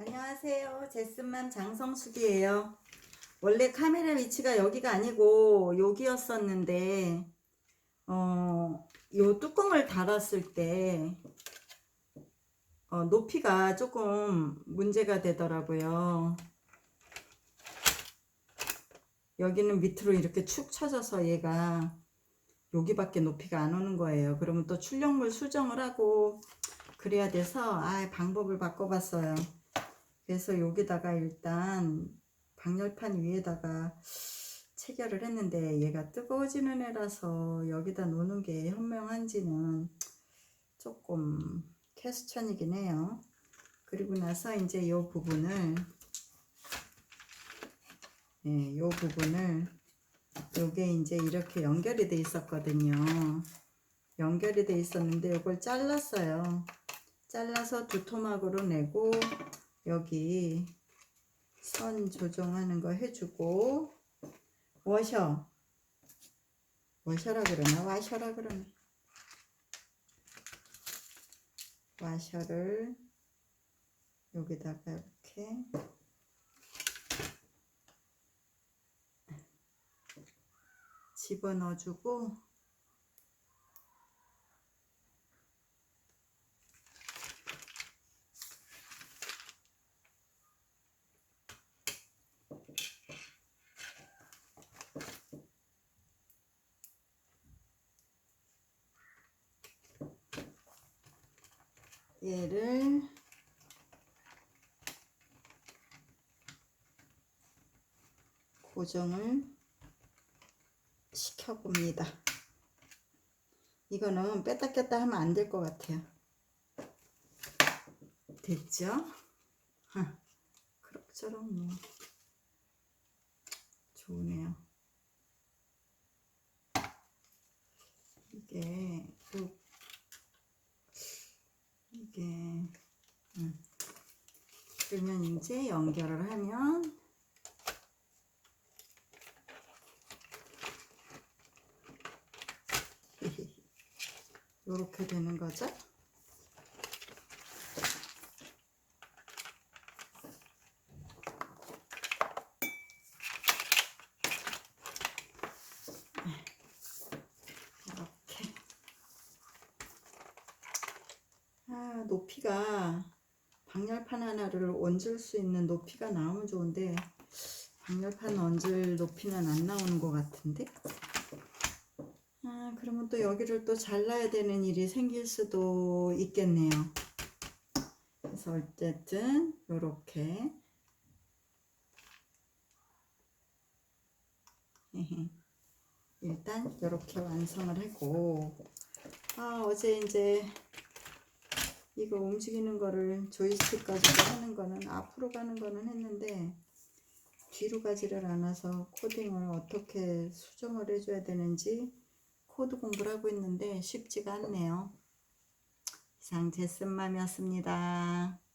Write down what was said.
안녕하세요. 제스맘 장성숙이에요. 원래 카메라 위치가 여기가 아니고 여기였었는데, 어, 요 뚜껑을 달았을 때, 어, 높이가 조금 문제가 되더라고요. 여기는 밑으로 이렇게 축 처져서 얘가 여기밖에 높이가 안 오는 거예요. 그러면 또 출력물 수정을 하고 그래야 돼서 아 방법을 바꿔봤어요. 그래서 여기다가 일단 방열판 위에다가 체결을 했는데 얘가 뜨거워지는 애라서 여기다 놓는 게 현명한지는 조금 퀘스천이긴 해요. 그리고 나서 이제 이 부분을 예, 요 부분을 요게 이제 이렇게 연결이 돼 있었거든요. 연결이 돼 있었는데 요걸 잘랐어요. 잘라서 두 토막으로 내고 여기 선 조정하는 거 해주고 워셔. 워셔라 그러나? 와셔라 그러나? 와셔를 여기다가 이렇게 집어넣어주고 얘를 고정을 시켜 봅니다. 이거는 뺐다 꼈다 하면 안 될 것 같아요. 됐죠? 하, 그럭저럭 뭐 좋으네요. 이게 요 이게 음. 그러면 이제 연결을 하면 이렇게 되는 거죠. 이렇게 아 높이가 방열판 하나를 얹을 수 있는 높이가 나오면 좋은데 방열판 얹을 높이는 안 나오는 것 같은데? 아, 그러면 또 여기를 또 잘라야 되는 일이 생길 수도 있겠네요. 그래서 어쨌든 요렇게. 일단 요렇게 완성을 하고. 아 어제 이제 이거 움직이는 거를 조이스틱 가지고 하는 거는 앞으로 가는 거는 했는데 뒤로 가지를 않아서 코딩을 어떻게 수정을 해줘야 되는지 코드 공부를 하고 있는데 쉽지가 않네요. 이상 제스맘이었습니다.